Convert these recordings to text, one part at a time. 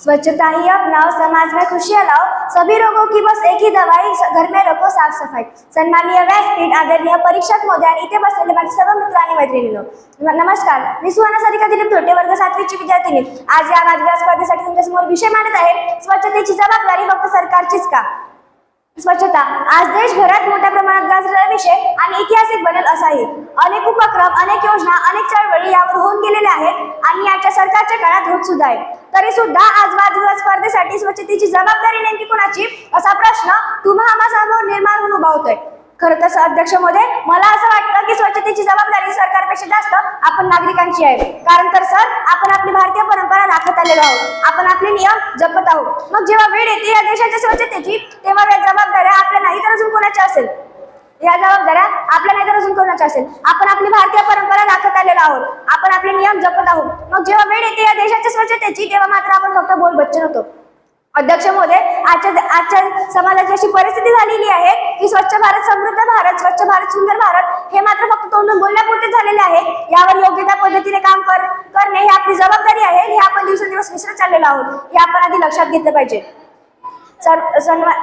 स्वच्छता ही अपनाओ समाज में खुशियाँ लाओ सभी रोगों की बस एक ही दवाई घर में रखो साफ सफाई। सन्माननीय व्यासपीठ आदरणीय परीक्षक महोदय आणि इथे बसलेले माझे सर्व मित्र आणि मैत्रिणींनो नमस्कार. मी सुवर्णा सारिका दिलीप धोटे वर्ग सातवीची विद्यार्थिनी. आज या वादविवाद स्पर्धेसाठी तुमच्यासमोर विषय मांडत आहे. स्वच्छतेची जबाबदारी फक्त सरकारचीच का? स्वच्छता आज देशभरात मोठ्या प्रमाणात गाजलेला विषय आणि ऐतिहासिक बनेल असाही. अनेक उपक्रम अनेक योजना अनेक चळवळी यावर होऊन गेलेल्या आहेत आणि याच्या सरकारच्या काळात होत सुद्धा आहे. तरी सुद्धा आज वादविवाद स्पर्धेसाठी स्वच्छतेची जबाबदारी नेमकी कोणाची? असा प्रश्न तुम्हा आम्हासमोर निर्माण होऊन उभा होतोय. खरं तर अध्यक्षमध्ये मला असं वाटतं जनतेची जबाबदारी सरकारपेक्षा जास्त आपण नागरिकांची आहे. कारण तर सर आपण आपली भारतीय परंपरा राखत आलेलो आहोत. आपण आपले नियम जपत आहोत. मग जेव्हा वेळ येते या देशाच्या स्वच्छतेची तेव्हा या जबाबदाऱ्या आपल्या नाही तर अजून कोणाच्या असेल? या जबाबदाऱ्या आपल्या नाही तर अजून कोणाच्या असेल? आपण आपली भारतीय परंपरा राखत आलेलो आहोत. आपण आपले नियम जपत आहोत. मग जेव्हा वेळ येते या देशाच्या स्वच्छतेची तेव्हा मात्र आपण फक्त बोल बच्चन होतो. अध्यक्ष महोदय आजच्या आजच्या समाजाची अशी परिस्थिती झालेली आहे की स्वच्छ भारत समृद्ध भारत स्वच्छ भारत सुंदर भारत हे मात्र फक्त तोंडून बोलण्यापुरते झालेले आहे. यावर योग्य त्या पद्धतीने काम कर करणे ही आपली जबाबदारी आहे. हे आपण दिवसेंदिवस विसरत चाललेलो आहोत. हे आपण आधी लक्षात घेतलं पाहिजे. सर सन्मा-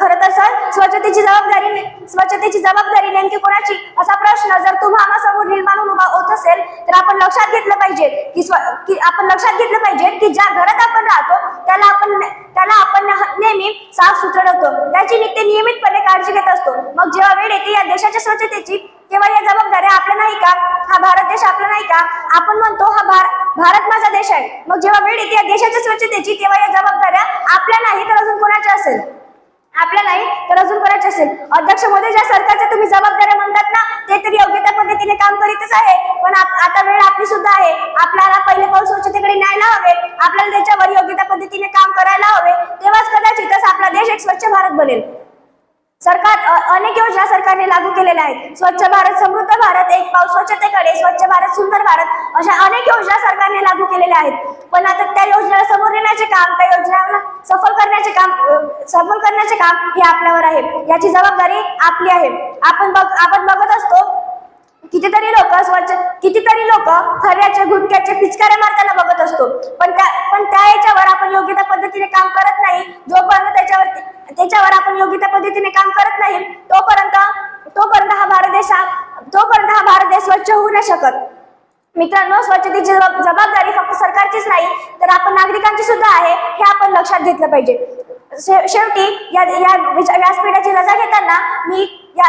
खरं तर सर स्वच्छतेची जबाबदारी स्वच्छतेची जबाबदारी नेमकी कोणाची? असा प्रश्न जर तुम्हाला समोर निर्माण उभा होत असेल तर आपण लक्षात घेतलं पाहिजे की स्व की आपण लक्षात घेतलं पाहिजे की ज्या घरात आपण राहतो त्याला आपण त्याला आपण नेहमी साफ सुथरं ठेवतो. त्याची नित्य नियमितपणे काळजी घेत असतो. मग जेव्हा वेळ येते या देशाच्या स्वच्छतेची तेव्हा या जबाबदाऱ्या आपल्या नाही का? हा भारत देश आपला नाही का? आपण म्हणतो हा भार भारत माझा देश आहे. मग जेव्हा वेळ येते या देशाच्या स्वच्छतेची तेव्हा या जबाबदाऱ्या आपल्या नाही तर अजून कोणाच्या असेल? आपल्यालाही तर अजून करायचे असेल? अध्यक्ष मोदी ज्या सरकारच्या तुम्ही जबाबदाऱ्या म्हणतात ना ते तरी योग्य त्या पद्धतीने काम करीतच आहे. पण आप- आता वेळ आपली सुद्धा आहे. आपल्याला पहिले पाऊल स्वच्छतेकडे न्यायला हवे. आपल्याला त्याच्यावर योग्य त्या पद्धतीने काम करायला हवे. तेव्हाच कदाचितच आपला देश एक स्वच्छ भारत बनेल. सरकार अनेक योजना सरकारने लागू केलेल्या आहेत. स्वच्छ भारत समृद्ध भारत एक पाऊस स्वच्छतेकडे स्वच्छ भारत सुंदर भारत अशा अनेक योजना सरकारने लागू केलेल्या आहेत. पण आता त्या योजनेला समोर नेण्याचे काम त्या योजनेला सफल करण्याचे काम सफल करण्याचे काम हे आपल्यावर आहे. याची जबाबदारी आपली आहे. आपण बघ आपण बघत असतो कितीतरी लोक स्वच्छ कितीतरी लोक खऱ्याचे गुटक्याचे पिचकाऱ्या मारताना बघत असतो. पण त्या पण त्या याच्यावर आपण योग्य त्या पद्धतीने काम करत नाही. जोपर्यंत त्याच्यावरती त्याच्यावर आपण योग्य त्या पद्धतीने काम करत नाही तोपर्यंत तोपर्यंत हा भारत देश तोपर्यंत हा भारत देश स्वच्छ होऊ नाही शकत. मित्रांनो स्वच्छतेची जबाबदारी फक्त सरकारचीच नाही तर आपण नागरिकांची सुद्धा आहे हे आपण लक्षात घेतलं पाहिजे. शेवटी या या व्यासपीठाची रजा घेताना मी या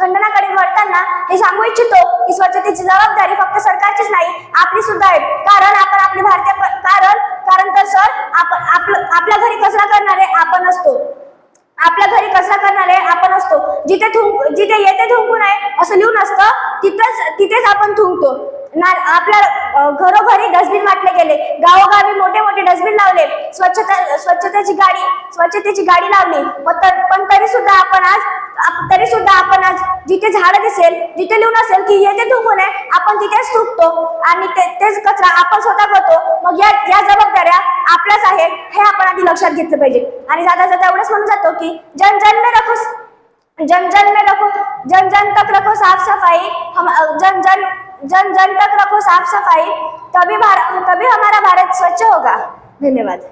खंडनाकडे वळताना हे सांगू इच्छितो की स्वच्छतेची जबाबदारी फक्त सरकारचीच नाही आपली सुद्धा आहे. कारण आपण आपली भारतीय कारण कारण तर सर आपण आपलं आपल्या घरी कचरा करणारे आपण असतो आपल्या घरी कचरा करणारे आपण असतो जिथे थुंक जिथे येते थुंकून आहे असं लिहून असतं तिथेच तिथेच आपण थुंकतो ना आपल्या घरोघरी डस्टबिन वाटले गेले. गावोगावी मोठे मोठे डस्टबिन लावले. स्वच्छता स्वच्छतेची गाडी स्वच्छतेची गाडी लावली. पण तर- पण तरी सुद्धा आपण आज तरी सुद्धा आपण आज जिथे झाडं दिसेल जिथे लिहून असेल की येथे थुंकून आहे आपण तिथेच थुंकतो आणि ते- तेच कचरा आपण स्वतः करतो. मग या या जबाबदाऱ्या आपल्याच आहेत हे आपण आधी लक्षात घेतलं पाहिजे. आणि जाता जाता एवढंच म्हणून जातो की जन जन्म में रखो जन जन में रखो जन जन तक रखो साफ सफाई। हम जन जन जन जन तक रखो साफ सफाई तभी भारत तभी हमारा भारत स्वच्छ होगा। धन्यवाद।